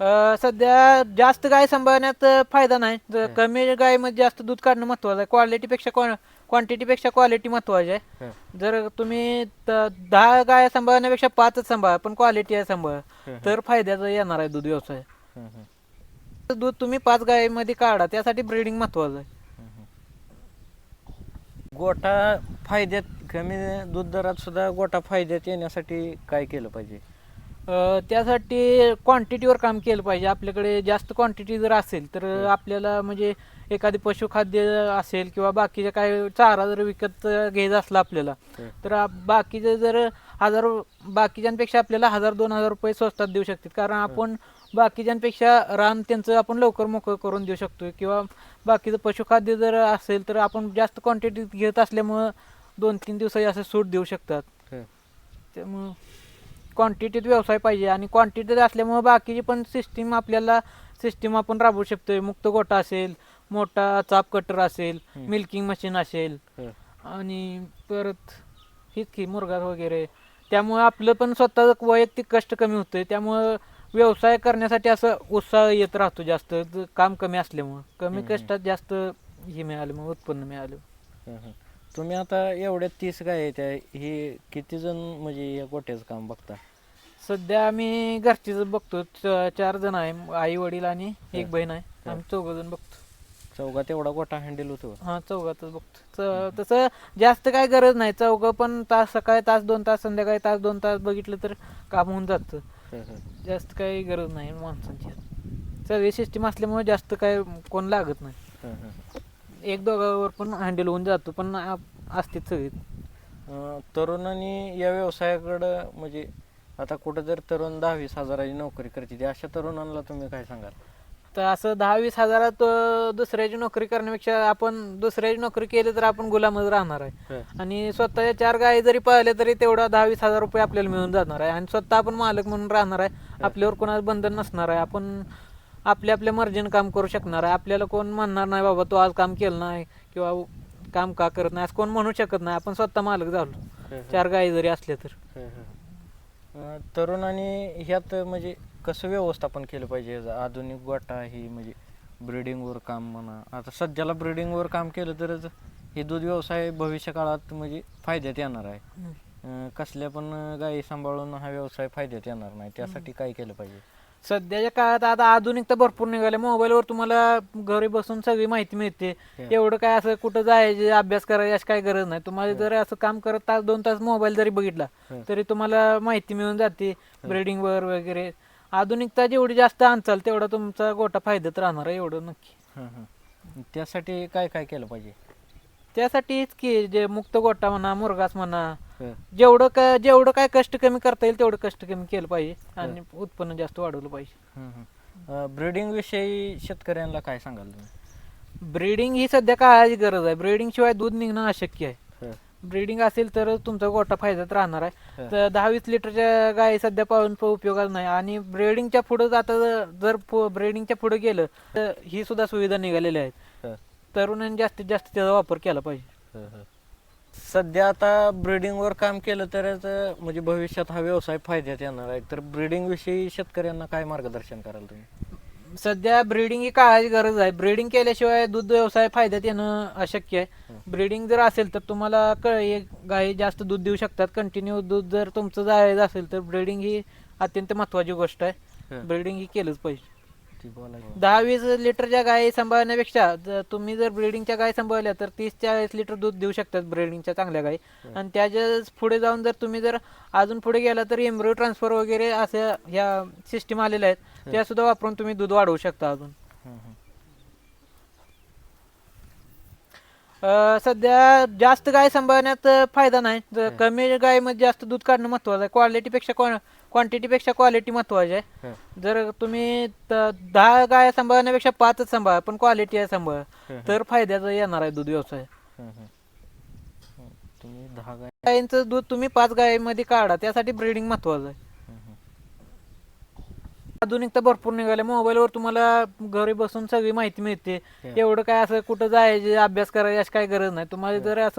अ, सध्या जास्त गाय सांभाळण्यात अ, फायदा नाही. ज- कमी गायमध्ये जास्त दूध काढणं महत्वाचं आहे. क्वालिटीपेक्षा क्वांटिटीपेक्षा क्वालिटी महत्वाची आहे. जर तुम्ही त- दहा गाय सांभाळण्यापेक्षा पाचच सांभाळा पण क्वालिटी आहे सांभाळ. तर फायद्याचं येणार आहे दूध व्यवसाय. दूध तुम्ही पाच गायमध्ये काढा त्यासाठी ब्रीडिंग महत्वाचं आहे. गोटा फायद्यात कमी दूध दरात सुद्धा गोटा फायद्यात येण्यासाठी काय केलं पाहिजे? अ, त्यासाठी क्वांटिटीवर काम केलं पाहिजे. आपल्याकडे जास्त क्वांटिटी जर असेल तर आपल्याला म्हणजे एखादी पशुखाद्य असेल किंवा बाकीचे काय चारा जर विकत घ्यायचा असला आपल्याला. तर आप- बाकीचे जर हजार बाकीच्यांपेक्षा आपल्याला हजार दोन हजार रुपये स्वस्तात देऊ शकतात. कारण आपण बाकीच्यांपेक्षा रान त्यांचं आपण लवकर मोकळं करून देऊ शकतो किंवा बाकीचं पशुखाद्य जर असेल तर आपण जास्त क्वांटिटीत घेत असल्यामुळं दोन तीन दिवसाची असं सूट देऊ शकतात. हं. त्यामुळं क्वांटिटीत व्यवसाय पाहिजे आणि क्वांटिटीत असल्यामुळं बाकीची पण सिस्टीम आपल्याला सिस्टीम आपण राबवू शकतोय मुक्त गोटा असेल मोठा चाप कटर असेल. मिल्किंग मशीन असेल. आणि परत हीच की मुरगा वगैरे त्यामुळं आपलं पण स्वतः वैयक्तिक कष्ट कमी होतंय त्यामुळं व्यवसाय करण्यासाठी असं उत्साह येत राहतो जास्त काम कमी असल्यामुळं कमी. कष्टात जास्त हे मिळालं मग उत्पन्न मिळालं. तुम्ही आता एवढ्या तीस गाय त्या हे किती जण म्हणजे या गोट्याचं काम बघता सध्या आम्ही घरचीच बघतो च- चार जण आहे आई वडील आणि एक. बहीण आहे. आम्ही चौघ जण बघतो. चौघात एवढा गोटा हँडल होतो. हा चौघातच बघतो. च- तसं जास्त काय गरज नाही. चौघ पण तास सकाळी तास दोन तास संध्याकाळी तास दोन तास बघितलं तर काम होऊन जातं. हं, हं. जास्त काही गरज नाही माणसांची. सगळी सिस्टीम असल्यामुळे जास्त काय कोण लागत नाही. हं, हं. एक दोघावर पण हँडल होऊन जातो पण आप- असते सगळी. अं, तरुणांनी या व्यवसायाकडं म्हणजे आता कुठं जर तरुण दहा वीस हजाराची नोकरी करते ते अशा तरुणांना तुम्ही काय सांगाल? तर असं दहा वीस हजारात अं, दुसऱ्याची नोकरी करण्यापेक्षा आपण दुसऱ्याची नोकरी केली तर आपण गुलामच राहणार आहे. हं. आणि स्वतःच्या चार गायी जरी पाळले तरी तेवढा दहा वीस हजार रुपये आपल्याला मिळून जाणार आहे. आणि स्वतः आपण मालक म्हणून राहणार आहे. आपल्यावर कोणाचं बंधन नसणार आहे. आपण आपल्या आपल्या मर्जीनं काम करू शकणार आहे. आपल्याला कोण म्हणणार नाही बाबा तू आज काम केलं नाही किंवा काम का करत नाही? असं कोण म्हणू शकत नाही. आपण स्वतः मालक झालो. चार गायी जरी असल्या तर. हं, हं. अं, तरुणांनी ह्यात म्हणजे कसं व्यवस्थापन केलं पाहिजे? आधुनिक गोटा ही म्हणजे ब्रिडिंगवर काम म्हणा. आता सध्याला ब्रिडिंगवर काम केलं तरच हे दूध व्यवसाय भविष्य काळात म्हणजे फायद्यात येणार आहे. अं, कसल्या पण गायी सांभाळून हा व्यवसाय फायद्यात येणार नाही. त्यासाठी काय केलं पाहिजे? सध्याच्या काळात आता आधुनिकता भरपूर निघाले मोबाईलवर तुम्हाला घरी बसून सगळी माहिती मिळते हं. एवढं काय असं कुठं जायचे अभ्यास करायची अशी काय गरज नाही तुम्हाला जर असं काम करत तास दोन तास मोबाईल जरी बघितला हं. तरी तुम्हाला माहिती मिळून जाते ब्रीडिंग वर वगैरे आधुनिकता जेवढी जास्त आणचाल तेवढा तुमचा गोटा फायद्यात राहणार आहे एवढं नक्की हं, हं. त्यासाठी काय काय केलं पाहिजे त्यासाठीच की जे मुक्त गोटा म्हणा मुरगास म्हणा हं. जेवढं काय जेवढं काय कष्ट कमी करता येईल तेवढं कष्ट कमी केलं पाहिजे आणि उत्पन्न जास्त वाढवलं पाहिजे. ब्रिडिंग विषयी शेतकऱ्यांना काय सांगाल तुम्ही? ब्रीडिंग ही सध्या काळाची गरज आहे. ब्रीडिंग शिवाय दूध निघणं अशक्य आहे. हं, ब्रीडिंग असेल तर तुमचा गोटा फायद्यात राहणार आहे. तर दहा वीस लिटरच्या गायी सध्या पाळून प- उपयोगाला नाही. आणि ब्रीडिंगच्या पुढे आता जर ब्रीडिंगच्या पुढे गेलं तर ही सुद्धा सुविधा निघालेल्या आहेत. तरुणांनी जास्तीत जास्त त्याचा वापर केला पाहिजे. सध्या आता ब्रिडिंगवर काम केलं तरच म्हणजे भविष्यात हा व्यवसाय फायद्यात येणार आहे. तर ब्रिडिंग विषयी शेतकऱ्यांना काय मार्गदर्शन कराल तुम्ही? सध्या ब्रीडिंग ही काळाची गरज आहे. ब्रीडिंग केल्याशिवाय दूध व्यवसाय फायद्यात येणं अशक्य आहे. ब्रीडिंग जर असेल तर तुम्हाला क एक गायी जास्त दूध देऊ शकतात. कंटिन्यू दूध जर तुमचं जायचं असेल तर ब्रीडिंग ही अत्यंत महत्वाची गोष्ट आहे. ब्रीडिंग ही केलंच पाहिजे. दहा वीस लिटरच्या गायी सांभाळण्यापेक्षा जर तुम्ही जर ब्रीडिंगच्या गायी सांभाळल्या तर तीस चाळीस लिटर दूध देऊ शकतात ब्रीडिंगच्या चांगल्या गायी आणि त्याच्या पुढे जाऊन जर तुम्ही जर अजून पुढे गेला तर एम्ब्रो ट्रान्सफर वगैरे अशा ह्या सिस्टीम आलेल्या आहेत. त्या सुद्धा वापरून तुम्ही दूध वाढवू शकता अजून हं, हं. अ, सध्या जास्त गाय सांभाळण्यात अ, फायदा नाही. ज- कमी गायमध्ये जास्त दूध काढणं महत्वाचं आहे. क्वालिटीपेक्षा क्वांटिटीपेक्षा क्वालिटी महत्वाची आहे. जर तुम्ही त- दहा गाय सांभाळण्यापेक्षा पाचच सांभाळा पण क्वालिटी आहे सांभाळ. तर फायद्याचं येणार आहे दूध व्यवसाय. हं, हं. हं, तुम्ही दहा गाय गायींचं दूध तुम्ही पाच गायीमध्ये काढा त्यासाठी ब्रीडिंग महत्वाचं आहे. आधुनिकता भरपूर निघाल्या. मोबाईलवर तुम्हाला घरी बसून सगळी माहिती मिळते. हं. एवढं काय असं कुठं जायचे अभ्यास करायची अशी काय गरज नाही. तुम्हाला जर असं